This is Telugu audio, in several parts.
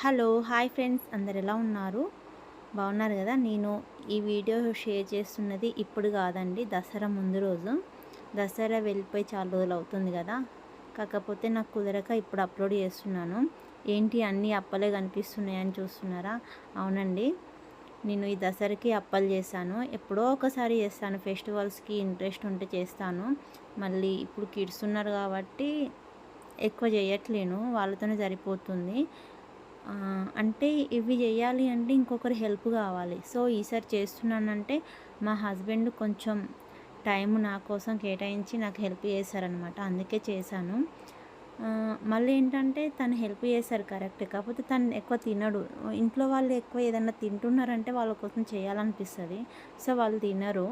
Hello hi friends. అందరు ఎలా ఉన్నారు? బాగున్నారు కదా? నేను ఈ వీడియో షేర్ చేస్తున్నది ఇప్పుడు కాదండి దసరా ముందు రోజు. దసరా వెళ్ళిపోయి చాలా రోజులు అవుతుంది కదా? కాకపోతే నాకు కుదరక ఇప్పుడు అప్లోడ్ చేస్తున్నాను. ఏంటి అన్నీ అప్పలే కనిపిస్తున్నాయని చూస్తున్నారా? అవునండి. నేను ఈ దసరాకి అప్పలు చేశాను. ఎప్పుడో ఒకసారి చేస్తాను. ఫెస్టివల్స్కి ఇంట్రెస్ట్ ఉంటే చేస్తాను. మళ్ళీ ఇప్పుడు కిడ్స్ ఉన్నారు కాబట్టి ఎక్కువ చేయట్లేను. వాళ్ళతోనే సరిపోతుంది. అంటే ఇవి చేయాలి అంటే ఇంకొకరి హెల్ప్ కావాలి. సో ఈసారి చేస్తున్నానంటే మా హస్బెండ్ కొంచెం టైం నా కోసం కేటాయించి నాకు హెల్ప్ చేశారనమాట అందుకే చేశాను. మళ్ళీ ఏంటంటే తను హెల్ప్ చేశారు కరెక్ట్. కాకపోతే తను ఎక్కువ తినడు. ఇంట్లో వాళ్ళు ఎక్కువ ఏదైనా తింటున్నారంటే వాళ్ళ కోసం చేయాలనిపిస్తుంది. సో వాళ్ళు తినరు.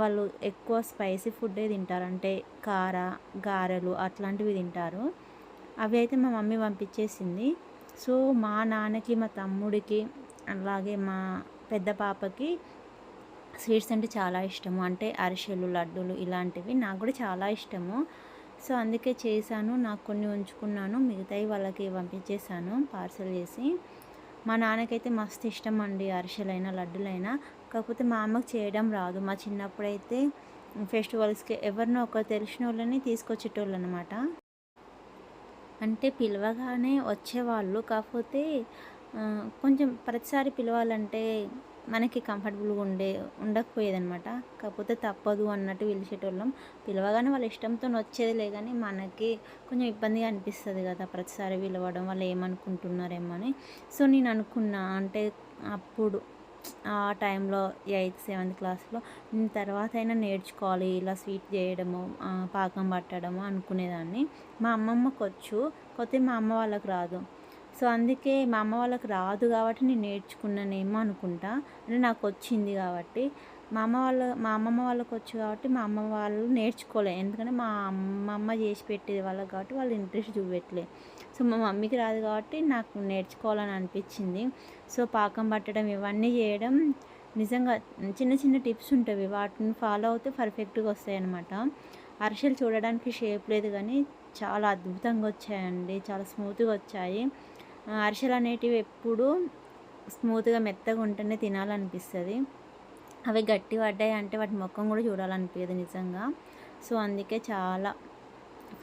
వాళ్ళు ఎక్కువ స్పైసీ ఫుడ్డే తింటారు. అంటే కార గారెలు అట్లాంటివి తింటారు. అవి అయితే మా మమ్మీ పంపించేసింది. సో మా నాన్నకి మా తమ్ముడికి అలాగే మా పెద్ద పాపకి స్వీట్స్ అంటే చాలా ఇష్టము. అంటే అరిసెలు లడ్డూలు ఇలాంటివి నాకు కూడా చాలా ఇష్టము. సో అందుకే చేశాను. నాకు కొన్ని ఉంచుకున్నాను. మిగతాయి వాళ్ళకి పంపించేశాను పార్సల్ చేసి. మా నాన్నకైతే మస్తు ఇష్టం అండి అరిసెలైనా లడ్డులైనా. కాకపోతే మా అమ్మకి చేయడం రాదు. మా చిన్నప్పుడైతే ఫెస్టివల్స్కి ఎవరినో ఒకరు తెలిసిన వాళ్ళని తీసుకొచ్చేటోళ్ళు అనమాట అంటే పిలవగానే వచ్చేవాళ్ళు. కాకపోతే కొంచెం ప్రతిసారి పిలవాలంటే మనకి కంఫర్టబుల్గా ఉండే ఉండకపోయేదనమాట కాకపోతే తప్పదు అన్నట్టు పిలిచేటోళ్ళం. పిలవగానే వాళ్ళ ఇష్టంతో వచ్చేదిలే కానీ మనకి కొంచెం ఇబ్బందిగా అనిపిస్తుంది కదా ప్రతిసారి పిలవడం. వాళ్ళు ఏమనుకుంటున్నారేమో అని. సో నేను అనుకున్నా అంటే అప్పుడు ఆ టైంలో ఎయిత్ సెవెంత్ క్లాస్లో తర్వాత అయినా నేర్చుకోవాలి ఇలా స్వీట్ చేయడము పాకం పట్టడము అనుకునేదాన్ని. మా అమ్మమ్మకు వచ్చు కొత్త మా అమ్మ వాళ్ళకి రాదు. సో అందుకే మా అమ్మ వాళ్ళకి రాదు కాబట్టి నేను నేర్చుకున్నానేమో అనుకుంటా. అంటే నాకు వచ్చింది కాబట్టి. మా అమ్మ వాళ్ళ మా అమ్మమ్మ వాళ్ళకి వచ్చు కాబట్టి మా అమ్మ వాళ్ళు నేర్చుకోలే. ఎందుకంటే మా అమ్మమ్మ చేసి పెట్టేది వాళ్ళకి కాబట్టి వాళ్ళు ఇంట్రెస్ట్ చూపెట్టలే. సో మా మమ్మీకి రాదు కాబట్టి నాకు నేర్చుకోవాలని అనిపించింది. సో పాకం పట్టడం ఇవన్నీ చేయడం నిజంగా చిన్న చిన్న టిప్స్ ఉంటాయి. వాటిని ఫాలో అవుతే పర్ఫెక్ట్గా వస్తాయి అన్నమాట అరిసెలు చూడడానికి షేప్ లేదు కానీ చాలా అద్భుతంగా వచ్చాయండి. చాలా స్మూత్గా వచ్చాయి. అరిసెలు అనేటివి ఎప్పుడు స్మూత్గా మెత్తగా ఉంటేనే తినాలనిపిస్తుంది. అవి గట్టి పడ్డాయి అంటే వాటి ముఖం కూడా చూడాలనిపించదు నిజంగా. సో అందుకే చాలా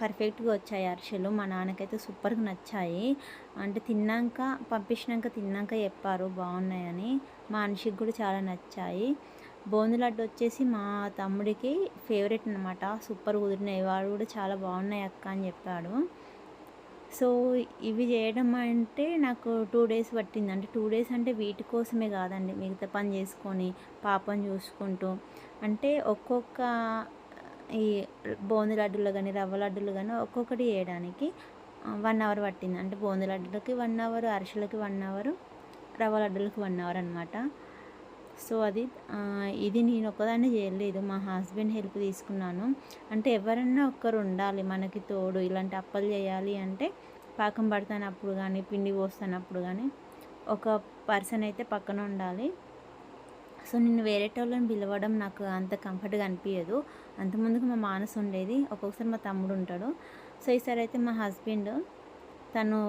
పర్ఫెక్ట్గా వచ్చాయి అరిసెలు. మా నాన్నకైతే సూపర్గా నచ్చాయి. అంటే తిన్నాక పంపించినాక తిన్నాక చెప్పారు బాగున్నాయని. మా మనిషికి కూడా చాలా నచ్చాయి. బోంది లడ్డు వచ్చేసి మా తమ్ముడికి ఫేవరెట్ అనమాట సూపర్ కుదిరినాయి. వాడు కూడా చాలా బాగున్నాయి అక్క అని చెప్పాడు. సో ఇవి చేయడం అంటే నాకు టూ డేస్ పట్టింది అంటే టూ డేస్ అంటే వీటి కోసమే కాదండి. మిగతా పని చేసుకొని పాపం చూసుకుంటూ. అంటే ఒక్కొక్క ఈ బూందీ లడ్డులు కానీ రవ్వ లడ్డులు కానీ ఒక్కొక్కటి చేయడానికి వన్ అవర్ పట్టింది. అంటే బోంది లడ్డులకి వన్ అవర్ అరిసెలకి వన్ అవర్ రవ్వ లడ్డులకి వన్ అవర్ అనమాట సో అది ఇది నేను ఒక్కదాన్ని చేయలేదు. మా హస్బెండ్ హెల్ప్ తీసుకున్నాను. అంటే ఎవరన్నా ఒక్కరు ఉండాలి మనకి తోడు ఇలాంటి అప్పలు చేయాలి అంటే పాకం పడుతున్నప్పుడు కానీ పిండి పోస్తున్నప్పుడు కానీ ఒక పర్సన్ అయితే పక్కన ఉండాలి. సో నేను వేరేటోళ్ళని పిలవడం నాకు అంత కంఫర్ట్గా అనిపించదు అంతకుముందుకు మా మానసు ఉండేది. ఒక్కొక్కసారి మా తమ్ముడు ఉంటాడు. సో ఈసారి అయితే మా హస్బెండ్ తను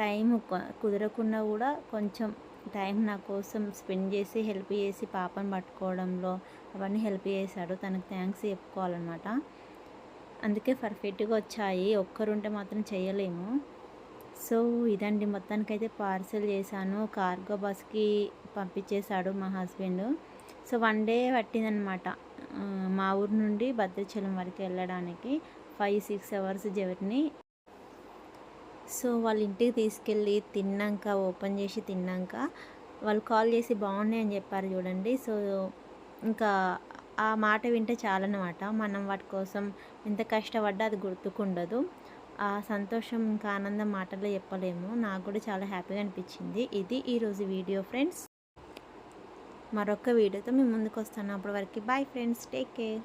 టైం కుదరకుండా కూడా కొంచెం టైం నా కోసం స్పెండ్ చేసి హెల్ప్ చేసి పాపను పట్టుకోవడంలో అవన్నీ హెల్ప్ చేశాడు. తనకు థ్యాంక్స్ చెప్పుకోవాలన్నమాట. అందుకే పర్ఫెక్ట్గా వచ్చాయి. ఒక్కరుంటే మాత్రం చేయలేము. సో ఇదండి. మొత్తానికైతే పార్సెల్ చేశాను. కార్గో బస్కి పంపించేశాడు మా హస్బెండ్. సో వన్ డే పట్టిందనమాట మా ఊరు నుండి భద్రాచలం వరకు వెళ్ళడానికి. Five six hours journey. So వాళ్ళ ఇంటికి తీసుకెళ్ళి తిన్నాక ఓపెన్ చేసి తిన్నాక వాళ్ళు కాల్ చేసి బాగున్నాయి అని చెప్పారు చూడండి. సో ఇంకా ఆ మాట వింటే చాలన్నమాట. మనం వాటి కోసం ఎంత కష్టపడ్డా అది గుర్తుకుండదు. ఆ సంతోషం ఇంకా ఆనందం మాటల్లో చెప్పలేము. నాకు కూడా చాలా హ్యాపీగా అనిపించింది. ఇది ఈరోజు వీడియో ఫ్రెండ్స్. మరొక వీడియోతో మేము ముందుకు వస్తాను. అప్పటి వరకు బాయ్ ఫ్రెండ్స్. Take care.